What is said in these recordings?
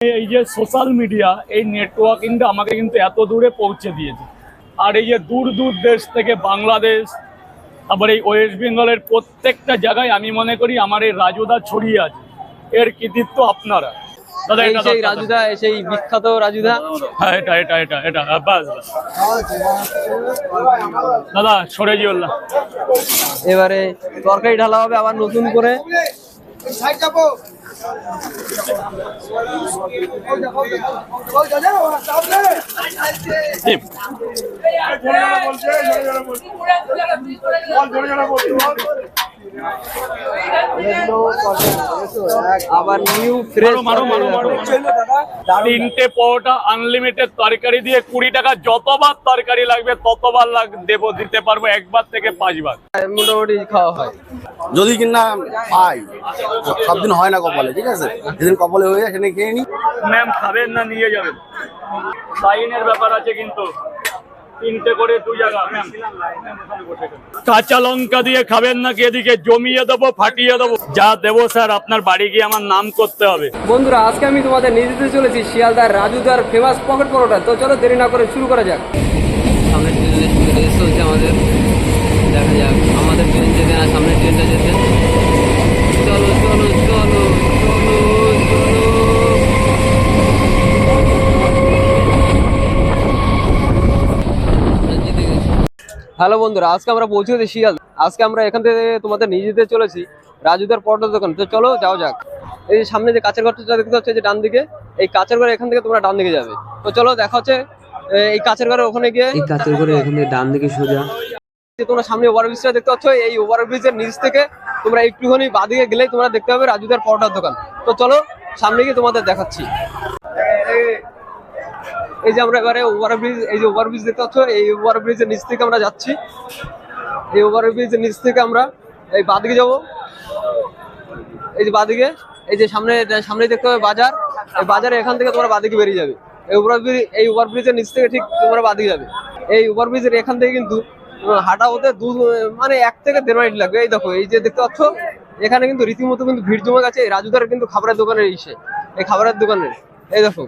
এই যে social media এই নেটওয়ার্কিংটা আমাকে কিন্তু এত দূরে পৌঁছে দিয়েছে। আর এই যে দূর দূর দেশ থেকে বাংলাদেশ তারপরে এই ওয়েস্ট বেঙ্গলের প্রত্যেকটা জায়গায় আমি মনে করি আমার এই রাজুদা ছড়িয়ে আছে। এর কৃতিত্ব আপনারা। রাজুদা সেই বিখ্যাত রাজুদা। হ্যাঁ এটা এটা এটা এটা হ্যাঁ, বাস। দাদা এবারে তরকারি ঢালা হবে আবার নতুন করে। Sí. Sí. আবার নিউ ফ্রেশ। তিনটে পরোটা আনলিমিটেড তরকারি দিয়ে কুড়ি টাকা যতবার তরকারি লাগবে ততবার দেবো দিতে পারব একবার থেকে পাঁচবার। মোটামুটি খাওয়া হয়। যদি কিনা পাই সব দিন হয় না কপালে ঠিক আছে? যেদিন কপালে হয়ে যায় সেদিন খেয়ে নি। ম্যাম খাবেন না নিয়ে যাবেন। লাইনের ব্যাপার আছে কিন্তু। তিনটে করে জায়গা। কাঁচা লঙ্কা দিয়ে খাবেন নাকি? এদিকে জমিয়ে দেবো ফাটিয়ে দেবো। যা দেবো স্যার আপনার বাড়ি গিয়ে আমার নাম করতে হবে। বন্ধুরা আজকে আমি তোমাদের নিয়ে যেতে চলেছি শিয়ালদার রাজুদার ফেমাস পকেট পরোটা। তো চলো দেরি না করে শুরু করা যাক। ট্রেনে আমাদের। দেখা যাক আমাদের ট্রেন যেতে না সামনের ট্রেনটা যেতে। হ্যালো বন্ধুরা আজকে আমরা পৌঁছে গেছি শিয়াল। আজকে আমরা এখান থেকে তোমাদের নিয়ে যেতে চলেছি রাজুদার পরোটার দোকান। তো চলো যাও যাক। এই সামনে যে কাঁচের ঘরটা দেখতে হচ্ছে যে ডান দিকে এই কাঁচের ঘর এখান থেকে তোমরা ডান দিকে যাবে। তো চলো দেখা হচ্ছে এই কাঁচের ঘরের ওখানে গিয়ে এই কাঁচের করে এখানে ডান দিকে সোজা। তোমরা সামনে ওভারব্রিজটা দেখতে পাচ্ছ এই ওভারব্রিজের নিচ থেকে তোমরা একটুখানি বাদিকে গেলেই তোমরা দেখতে পাবে রাজুদার পরোটার দোকান। তো চলো সামনে গিয়ে তোমাদের দেখাচ্ছি। এই যে আমরা এবারে ওভারব্রিজ এই যে ওভারব্রিজ দেখতে পাচ্ছ, এই ওভারব্রিজের নিচ থেকে আমরা যাচ্ছি। এই ওভারব্রিজের নিচ থেকে আমরা এই বাদিকে যাব। এই যে বাদিকে, এই যে সামনে সামনে দেখতে হবে বাজার। এই বাজারে এখান থেকে তোমরা বাদিকে বেরিয়ে যাবে। এই ওভারব্রিজ এই ওভারব্রিজের নিচ থেকে ঠিক তোমরা বাদিকে যাবে। এই ওভারব্রিজের এখান থেকে কিন্তু হাঁটা হতে দু মানে এক থেকে দেড় মিনিট লাগবে। এই দেখো, এই যে দেখতে পাচ্ছ, এখানে কিন্তু রীতিমতো কিন্তু ভিড় জমে গেছে। রাজুদার কিন্তু খাবারের দোকানের ইসে এই খাবারের দোকানের। এই দেখো।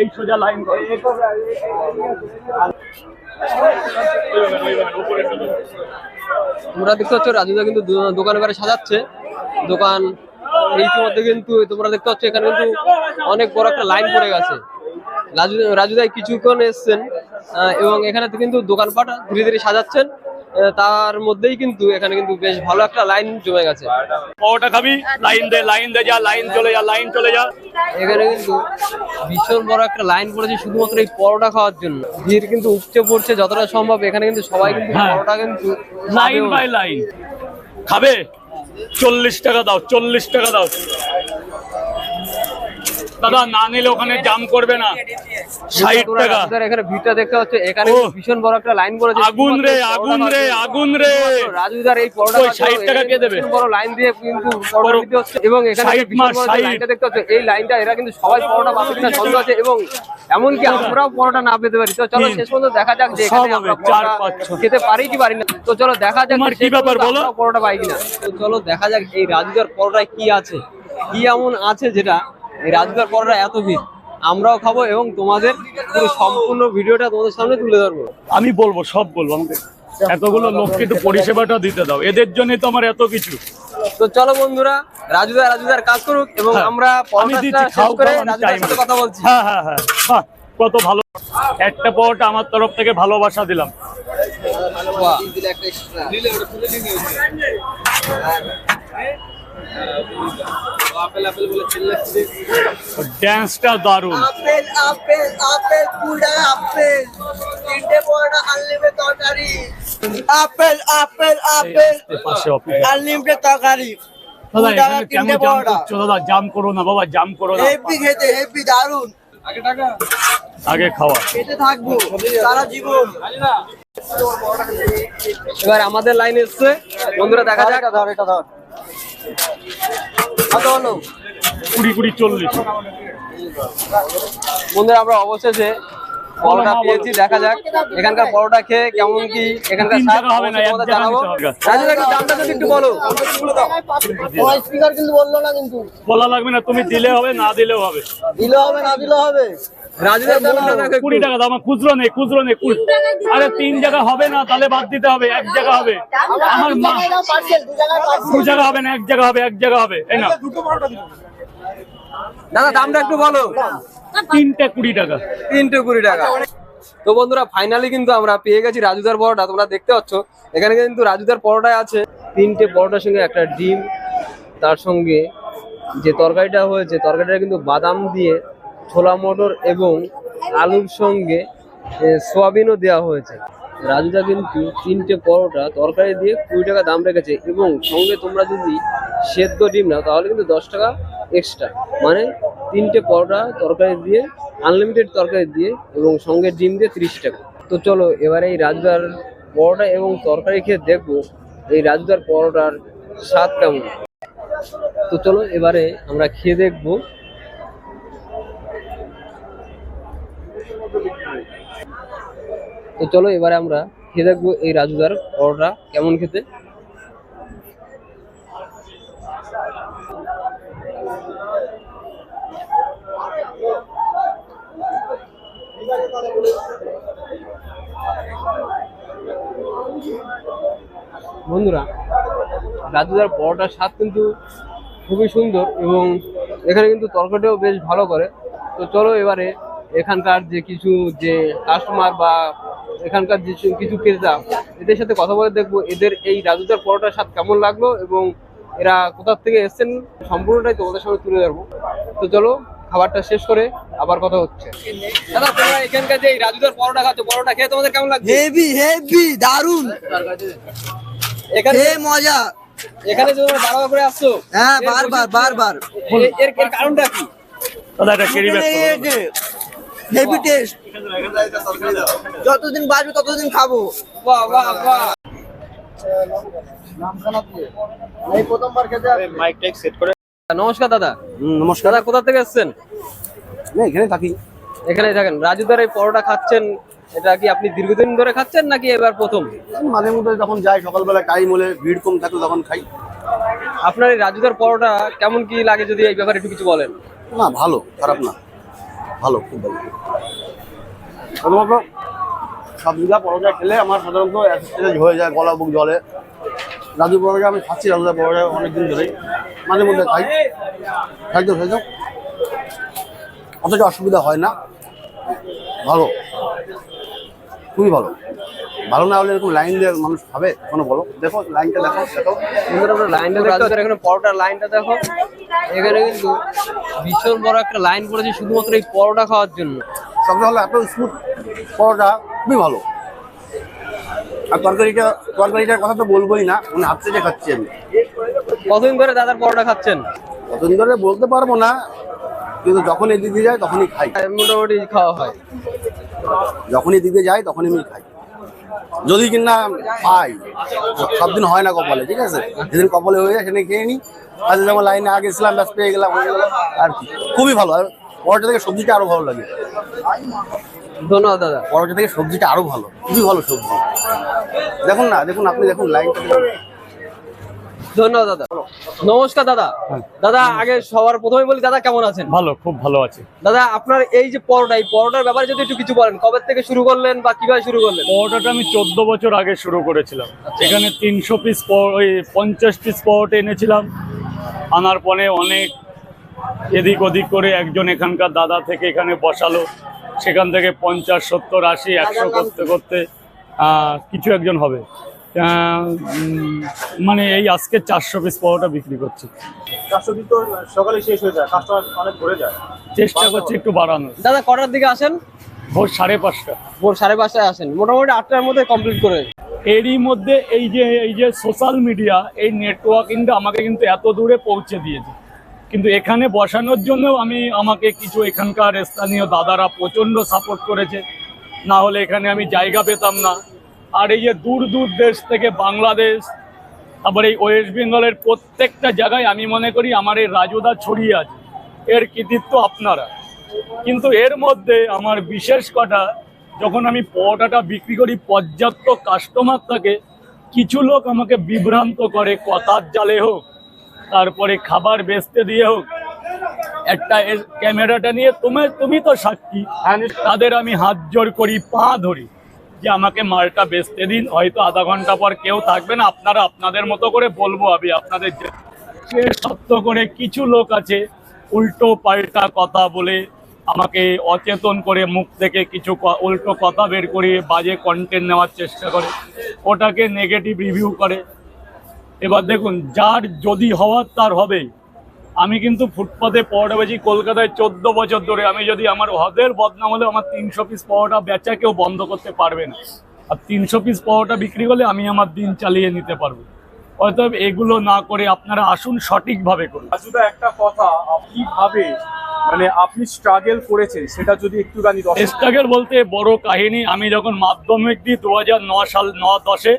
এই সোজা লাইন। তোমরা দেখতে পাচ্ছ, রাজুদা কিন্তু দোকান এবারে সাজাচ্ছে। দোকান ইতিমধ্যে কিন্তু তোমরা দেখতে পাচ্ছ, এখানে কিন্তু অনেক বড় একটা লাইন পড়ে গেছে। রাজু রাজুদাই কিছুক্ষণ এসছেন এবং এখানে কিন্তু দোকানপাট ধীরে ধীরে সাজাচ্ছেন। তার মধ্যেই কিন্তু এখানে কিন্তু বেশ ভালো একটা লাইন জমে গেছে। পরোটা খাবি লাইন দে লাইন দে যা লাইন চলে যা লাইন চলে যা। এখানে কিন্তু ভীষণ বড় একটা লাইন পড়েছে শুধুমাত্র এই পরোটা খাওয়ার জন্য। ভিড় কিন্তু উপচে পড়ছে যতটা সম্ভব। এখানে কিন্তু সবাই কিন্তু হ্যাঁ। পরোটা কিন্তু লাইন বাই লাইন। খাবে? চল্লিশ টাকা দাও চল্লিশ টাকা দাও। দাদা না নিলে ওখানে জাম করবে না। ষাট টাকা। এখানে ভিড়টা দেখতে পাচ্ছ এখানে ভীষণ বড় একটা লাইন পড়েছে আগুন রে আগুন রে আগুন রে। রাজুদার এই পরোটা 60 টাকা কে দেবে? বড় লাইন দিয়ে কিন্তু পরোটা দিতে হচ্ছে। এবং এখানে 60 যে ভীষণ মাস, বড় যে 60 লাইনটা দেখতে পাচ্ছ এই লাইনটা এরা কিন্তু সবাই পরোটা পাবে কিনা সন্দেহ আছে এবং এমনকি আমরাও পরোটা না পেতে পারি। তো চলো শেষ পর্যন্ত দেখা যাক যে এখানে আমরা। খেতে পারি কি পারি না। তো চলো দেখা যাক কি ব্যাপার বলো? পরোটা পাই কিনা। তো চলো দেখা যাক এই রাজুদার পরোটায় কি আছে কি এমন আছে যেটা এই রাজুদার পরোটা এত ভিড়। আমরাও খাব এবং তোমাদের পুরো সম্পূর্ণ ভিডিওটা তোমাদের সামনে তুলে ধরবো। আমি বলব সব বলব। আমাকে এতগুলো লোককে একটু পরিষেবাটা দিতে দাও। এদের জন্যই তো আমার এত কিছু। তো চলো বন্ধুরা রাজুদা রাজুদার কাজ করুক এবং হ্যাঁ, আমরা রাজুদার কথা বলছি। হ্যাঁ হ্যাঁ হ্যাঁ। কত ভালো। একটা পরোটা আমার তরফ থেকে ভালোবাসা দিলাম। ড্যান্সটা দারুণ। আপেল আপেল আপেল পুরা আপেল। তিনটে আনলিমিটেড তরকারি। Apple apple apple. আনলিমিটেড তরকারি। টাকা জাম করছ? দাদা জাম করো না বাবা জাম করো না। হেপি খেতে হেপি দারুণ আগে খাওয়া। খেতে থাকব সারা জীবন। এবার আমাদের লাইন এসছে। বন্ধুরা দেখা যাক। ধর এটা ধর। কত হলো? কুড়ি কুড়ি চল্লিশ। বন্ধুরা আমরা অবশেষে পরোটা পেয়েছি দেখা যাক এখানকার পরোটা খেয়ে কেমন কি এখানকার স্বাদ হবে না, এক তোমাদের টাকা জানাব। রাজু একটু দামটা যদি একটু বলো। স্পিকার কিন্তু বলল না কিন্তু। বলা লাগবে না তুমি দিলে হবে না দিলেও হবে। দিলে হবে না দিলে হবে। কুড়ি টাকা দাম খুচরো নেই খুচরো নেই কুড়ি। আরে তিন জায়গা হবে না তাহলে বাদ দিতে হবে এক জায়গা হবে। আমার মা দু জায়গা হবে না এক জায়গা হবে এক জায়গা হবে এই না দাদা দামটা একটু বলো। তিনটে কুড়ি টাকা। তিনটে কুড়ি টাকা। তো বন্ধুরা ফাইনালি কিন্তু আমরা পেয়ে গেছি রাজুদার পরোটা তোমরা দেখতে পাচ্ছ। এখানে কিন্তু রাজুদার পরোটায় আছে তিনটে পরোটার সঙ্গে একটা ডিম তার সঙ্গে যে তরকারিটা হয়েছে তরকারিটা কিন্তু বাদাম দিয়ে ছোলা মটর এবং আলুর সঙ্গে সোয়াবিনও দেওয়া হয়েছে। রাজুদা কিন্তু তিনটে পরোটা তরকারি দিয়ে কুড়ি টাকা দাম রেখেছে এবং সঙ্গে তোমরা যদি সেদ্ধ ডিম নাও, তাহলে কিন্তু দশ টাকা এক্সট্রা মানে তিনটে পরোটা তরকারি দিয়ে আনলিমিটেড তরকারি দিয়ে এবং সঙ্গে ডিম দিয়ে তিরিশ টাকা। তো চলো, এবারে এই রাজুদার পরোটা এবং তরকারি খেয়ে দেখব এই রাজুদার পরোটার স্বাদ কেমন। তো চলো, এবারে আমরা খেয়ে দেখব তো চলো এবারে আমরা খেয়ে দেখব এই রাজুদার পরোটা কেমন খেতে। বন্ধুরা, রাজুদার পরোটার স্বাদ কিন্তু খুবই সুন্দর এবং এখানে কিন্তু তরকারিটাও বেশ ভালো করে। তো চলো এবারে এখানকার যে কিছু যে কাস্টমার বা এখানকার যে কিছু ক্রেতা এদের সাথে কথা বলে দেখব এদের এই রাজুদার পরোটার স্বাদ কেমন লাগল এবং এরা কোথা থেকে এসেছেন সম্পূর্ণটাই তোমাদের সামনে তুলে ধরবো। তো চলো খাবারটা শেষ করে আবার কথা হচ্ছে। দাদা তোমরা এখানকার যে এই রাজুদার পরোটা খাচ্ছ পরোটা খেয়ে তোমাদের কেমন লাগছে? হেভি হেভি দারুণ এখানে হে মজা। এখানে যে তোমরা বারবার করে আসছো হ্যাঁ বারবার বারবার। এর- কারণটা কি? দাদা একটা কেরি ব্যাগ হেভি টেস্ট যতদিন বাঁচবে ততদিন খাব। বাহ বাহ বাহ এই প্রথমবার খেতে নমস্কার দাদা। নমস্কার। দাদা কোথা থেকে এসেছেন? এখানে থাকি। এখানেই থাকেন। রাজুদার এই পরোটা খাচ্ছেন এটা কি আপনি দীর্ঘদিন ধরে খাচ্ছেন নাকি এবার প্রথম? মাঝে মধ্যে যখন যাই সকালবেলা টাইম হলে ভিড় কম থাকলে তখন খাই। আপনার এই রাজুদার পরোটা কেমন কি লাগে যদি এই ব্যাপারে একটু কিছু বলেন? না ভালো খারাপ না। ভালো খুব ভালো প্রথমত সবজিটা পরোটা খেলে আমার সাধারণত অ্যাসিড হয়ে যায় গলা বুক জলে রাজু পরোটা আমি খাচ্ছি রাজুদা পরোটা অনেকদিন ধরেই। মাঝে মধ্যে খাই। খাই তো। অতটা অসুবিধা হয় না। ভালো। খুবই ভালো। ভালো না হলে এরকম লাইন দিয়ে মানুষ খাবে কোনো বলো। দেখো লাইনটা দেখো দেখো। বন্ধুরা লাইনটা এখানে পরোটার লাইনটা দেখো। এখানে কিন্তু ভীষণ বড় একটা লাইন পড়েছে শুধুমাত্র এই পরোটা খাওয়ার জন্য। সবচেয়ে ভালো এত স্মুথ পরোটা খুবই ভালো। আর তরকারিটা তরকারিটার কথা তো বলবোই না মানে হাত থেকে খাচ্ছি আমি। কতদিন ধরে দাদার পরোটা খাচ্ছেন? কতদিন ধরে বলতে পারব না কিন্তু যখন এদিকে যায় তখনই খাই। মোটামুটি খাওয়া হয়। যখনই এদিকে যাই তখনই আমি খাই। যদি কিনা পাই সব দিন হয় না কপালে ঠিক আছে? যেদিন কপালে হয়ে যায় সেদিন খেয়ে নিই আজ যেমন লাইনে আগে ছিলাম ব্যাস পেয়ে গেলাম হয়ে গেলাম আর কি। খুবই ভালো। আর পরোটা থেকে সবজিটা আরও ভালো লাগে। ধন্যবাদ দাদা। পরোটা থেকে সবজিটা আরও ভালো। খুবই ভালো সবজি। দেখুন না দেখুন আপনি দেখুন লাইনটা। ধন্যবাদ দাদা। নমস্কার দাদা। দাদা আগে সবার প্রথমে বলি দাদা কেমন আছেন? ভালো খুব ভালো আছে। দাদা আপনার এই যে পরোটা এই পরোটার ব্যাপারে যদি একটু কিছু বলেন কবে থেকে শুরু করলেন বা কীভাবে শুরু করলেন? পরোটাটা আমি চোদ্দ বছর আগে শুরু করেছিলাম। এখানে তিনশো পিস ওই পঞ্চাশ পিস পরোটা এনেছিলাম। আনার পরে অনেক এদিক ওদিক করে একজন এখানকার দাদা থেকে এখানে বসালো। সেখান থেকে পঞ্চাশ সত্তর আশি একশো করতে করতে আহ, কিছু একজন হবে। মানে এই আজকে চারশো পিস পরোটা বিক্রি করছি। চারশো দিন তো সকালে শেষ হয়ে যায় কাস্টমার অনেক ভরে যায়। চেষ্টা করছি একটু বাড়ানোর দাদা কটার দিকে আসেন? ভোর সাড়ে পাঁচটা। ভোর সাড়ে পাঁচটায় আসেন। মোটামুটি আটটার মধ্যে কমপ্লিট করে এরই মধ্যে এই যে এই যে সোশ্যাল মিডিয়া এই নেটওয়ার্কিংটা আমাকে কিন্তু এত দূরে পৌঁছে দিয়েছে। কিন্তু এখানে বসানোর জন্য আমি আমাকে কিছু এখানকার স্থানীয় দাদারা প্রচণ্ড সাপোর্ট করেছে। না হলে এখানে আমি জায়গা পেতাম না। আর এই যে দূর দূর দেশ থেকে বাংলাদেশ তারপরে এই ওয়েস্ট বেঙ্গলের প্রত্যেকটা জায়গায় আমি মনে করি আমার এই রাজুদা ছড়িয়ে আছে। এর কৃতিত্ব আপনারা। কিন্তু এর মধ্যে আমার বিশেষ কটা যখন আমি পরোটাটা বিক্রি করি পর্যাপ্ত কাস্টমার থাকে কিছু লোক আমাকে বিভ্রান্ত করে কথার জালে হোক তারপরে খাবার বেচতে দিয়ে হোক একটা ক্যামেরাটা নিয়ে তুমি তুমি তো সাক্ষী তাদের আমি হাত জোর করি পা ধরি। যে আমাকে মালটা বেচতে দিন, হয়তো আধা ঘণ্টা পর কেউ থাকবে না, আপনারা আপনাদের মতো করে বলব আমি আপনাদের যে- সত্য করে কিছু লোক আছে, উল্টো পাল্টা কথা বলে আমাকে অচেতন করে মুখ থেকে কিছু উল্টো কথা বের করে বাজে কন্টেন্ট নেওয়ার চেষ্টা করে, ওটাকে নেগেটিভ রিভিউ করে। এবার দেখুন, যার যদি হওয়ার তার হবেই। আমি কিন্তু ফুটপাতে পরোটা বেচি কলকাতায় চোদ্দ বছর ধরে। আমি যদি আমার হদের বদনাম হলে আমার তিনশো পিস পরোটা বেচা কেউ বন্ধ করতে পারবে না। আর তিনশো পিস পরোটা বিক্রি করলে আমি আমার দিন চালিয়ে নিতে পারব। অতএব এগুলো না করে আপনারা আসুন সঠিকভাবে করুন। রাজুদা একটা কথা কীভাবে মানে আপনি স্ট্রাগল করেছেন সেটা যদি একটুখানি স্ট্রাগল বলতে বড় কাহিনী আমি যখন মাধ্যমিক দিই দু হাজার ন সাল ন দশে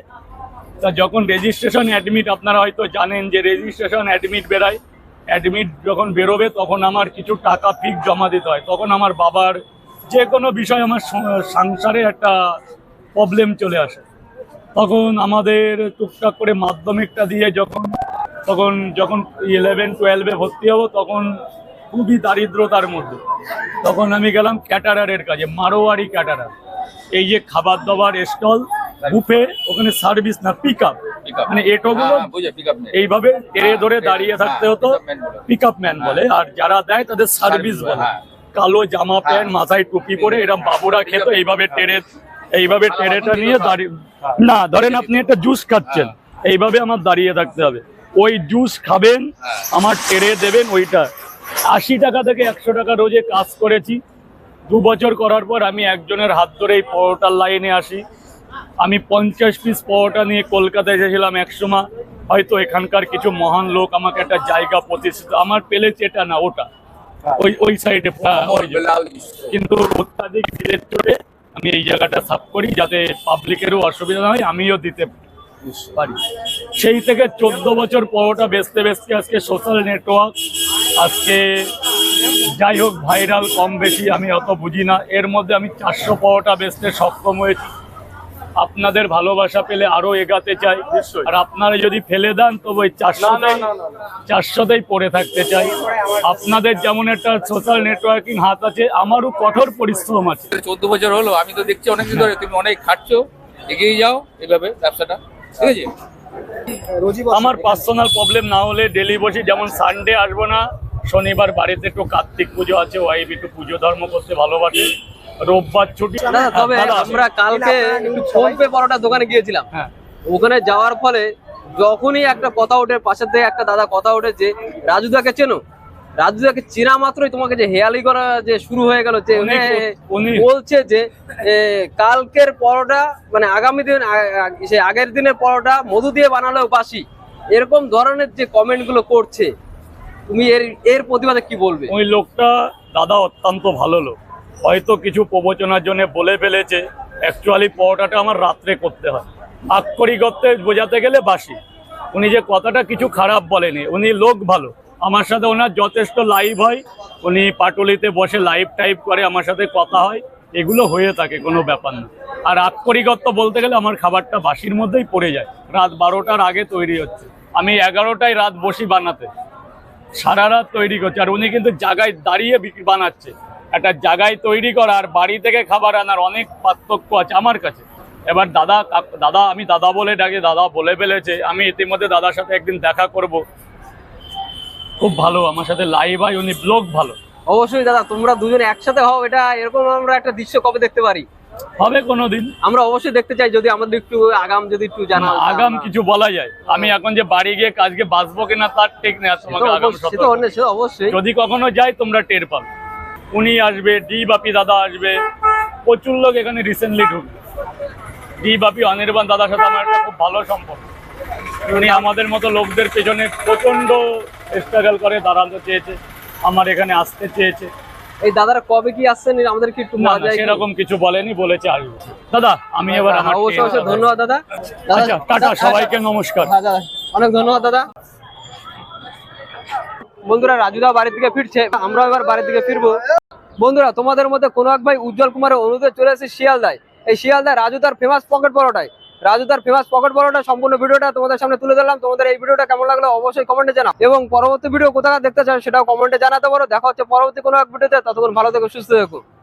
তা যখন রেজিস্ট্রেশন অ্যাডমিট আপনারা হয়তো জানেন যে রেজিস্ট্রেশন অ্যাডমিট বেরায়। অ্যাডমিট যখন বেরোবে, তখন আমার কিছু টাকা ফিক্স জমা দিতে হয়। তখন আমার বাবার যে কোনো বিষয় আমার সংসারে একটা প্রবলেম চলে আসে। তখন আমাদের টুকটাক করে মাধ্যমিকটা দিয়ে যখন, তখন যখন ইলেভেন টুয়েলভে ভর্তি হব, তখন খুবই দারিদ্রতার মধ্যে। তখন আমি গেলাম ক্যাটারারের কাজে, মারোয়ারি ক্যাটারার এই যে খাবার দাবার স্টল বুফে ওখানে সার্ভিস না পিক আপ মানে এটোগুলো এইভাবে টেরে ধরে দাঁড়িয়ে থাকতে হতো পিক আপ ম্যান বলে। আর যারা দেয় তাদের সার্ভিস বলে কালো জামা প্যান্ট মাথায় টুপি পরে এরকম বাবুরা খেত এইভাবে টেরে এইভাবে টেরেটা নিয়ে দাঁড়িয়ে না ধরেন আপনি একটা জুস খাচ্ছেন। এইভাবে আমার দাঁড়িয়ে থাকতে হবে। ওই জুস খাবেন আমার টেরে দেবেন ওইটা। আশি টাকা থেকে একশো টাকা রোজে কাজ করেছি। দু বছর করার পর আমি একজনের হাত ধরে এই পরোটার লাইনে আসি। আমি পঞ্চাশ পিস পরোটা নিয়ে কলকাতায় এসেছিলাম একসময় হয়তো এখানকার কিছু মহান লোক আমাকে একটা জায়গা প্রতিষ্ঠিত আমার পেলেছে এটা না ওটা। ওই ওই সাইডে কিন্তু অত্যাধিক ভিড়ের চড়ে আমি এই জায়গাটা সাফ করি যাতে পাবলিকেরও অসুবিধা না হয় আমিও দিতে পারি। সেই থেকে চোদ্দ বছর পরোটা বেচতে বেচতে আজকে সোশ্যাল নেটওয়ার্ক আজকে যাই হোক ভাইরাল কম বেশি আমি অত বুঝি না। এর মধ্যে আমি চারশো পরোটা বেচতে সক্ষম হয়েছি। আপনাদের ভালোবাসা পেলে আরও এগাতে চাই। আর আপনারা যদি ফেলে দেন তো ওই চারশোতেই চারশোতেই পড়ে থাকতে চাই। আপনাদের যেমন একটা সোশ্যাল নেটওয়ার্কিং হাত আছে আমারও কঠোর পরিশ্রম আছে। চোদ্দ বছর হলো আমি তো দেখছি অনেকদিন ধরে তুমি অনেক খাটছো এগিয়ে যাও এভাবে ব্যবসাটা ঠিক আছে? আমার পার্সোনাল প্রবলেম না হলে ডেলি বসি যেমন সানডে আসব না শনিবার বাড়িতে একটু কার্তিক পুজো আছে ওয়াইফ একটু পুজো ধর্ম করতে ভালোবাসে। রোববার ছুটি। তবে আমরা কালকে একটু ফোনপে পরোটা দোকানে গিয়েছিলাম। হ্যাঁ। ওখানে যাওয়ার ফলে যখনই একটা কথা ওঠে পাশের থেকে একটা দাদা কথা ওঠেছে রাজুদাকে চেনো? রাজুদাকে চেনা মাত্রই তোমাকে যে হেয়ালি করা যে শুরু হয়ে গেল যে উনি- উনি উনি- বলছে যে কালকের পরোটা মানে আগামী দিন সে আগের দিনের পরোটা মধু দিয়ে বানালেও বাসি। এরকম ধরনের যে কমেন্টগুলো করছে তুমি এর এর প্রতিবাদে কি বলবে? ওই লোকটা দাদা অত্যন্ত ভালো লোক। হয়তো কিছু প্রবচনার জন্য বলে ফেলেছে। অ্যাকচুয়ালি পরোটাটা আমার রাত্রে করতে হয়। আক্ষরিকত্বে বোঝাতে গেলে বাসি উনি যে কথাটা কিছু খারাপ বলেনি, উনি লোক ভালো। আমার সাথে ওনার যথেষ্ট লাইভ হয়। উনি পাটুলিতে বসে লাইভ টাইপ করে আমার সাথে কথা হয়। এগুলো হয়ে থাকে, কোনো ব্যাপার না। আর আক্ষরিকত্ব বলতে গেলে আমার খাবারটা বাসির মধ্যেই পড়ে যায়। রাত বারোটার আগে তৈরি হচ্ছে। আমি এগারোটায় রাত বসি বানাতে। সারা রাত তৈরি করছে। আর উনি কিন্তু জায়গায় দাঁড়িয়ে বানাচ্ছে। একটা জায়গায় তৈরি করা আর বাড়ি থেকে খাবার আনার অনেক পার্থক্য আছে আমার কাছে। এবার দাদা দাদা আমি দাদা বলে ডাকি দাদা বলে ফেলেছে আমি ইতিমধ্যে দাদার সাথে একদিন দেখা করব। খুব ভালো আমার সাথে লাইভ হয় উনি ব্লগ ভালো। অবশ্যই দাদা তোমরা দুজনে একসাথে হও এটা এরকম আমরা একটা দৃশ্য কবে দেখতে পারি? হবে কোনোদিন। আমরা অবশ্যই দেখতে চাই যদি আমাদের একটু আগাম যদি একটু জানা আগাম কিছু বলা যায়। আমি এখন যে বাড়ি গিয়ে কাজকে বাঁচবো কিনা তার ঠিক নেই তোমাকে অবশ্যই। যদি কখনো যাই তোমরা টের পাবে। উনি আসবে ডি বাপি দাদা আসবে। প্রচুর লোক এখানে রিসেন্টলি ঢুকবে ডি বাপি অনির্বাণ দাদার সাথে আমার একটা খুব ভালো সম্পর্ক। উনি আমাদের মতো লোকদের পেছনে প্রচণ্ড স্ট্রাগল করে দাঁড়াতে চেয়েছে আমার এখানে আসতে চেয়েছে। এই দাদারা কবে কি আসছেন? আমাদের কি একটু? সেরকম কিছু বলেনি বলেছে আসবে দাদা আমি এবার হ্যাঁ। ধন্যবাদ দাদা। আচ্ছা টাটা সবাইকে নমস্কার। হ্যাঁ দাদা অনেক ধন্যবাদ দাদা। বন্ধুরা, রাজুদা বাড়ির থেকে ফিরছে আমরা এবার বাড়ির দিকে ফিরবো। বন্ধুরা, তোমাদের মধ্যে কোনো এক ভাই উজ্জ্বল কুমারের অনুরোধে চলে এসেছে শিয়ালদায়। এই শিয়ালদায় রাজু তার ফেমাস পকেট পরোটায়। রাজু তার ফেমাস পকেট পরোটা সম্পূর্ণ ভিডিওটা তোমাদের সামনে তুলে ধরলাম। তোমাদের এই ভিডিওটা কেমন লাগল অবশ্যই কমেন্টে জানাও। এবং পরবর্তী ভিডিও কোথায় দেখতে চাও সেটাও কমেন্টে জানাতে পারো। দেখা হচ্ছে পরবর্তী কোনো এক ভিডিওতে ততক্ষণ ভালো থেকো, সুস্থ থেকো।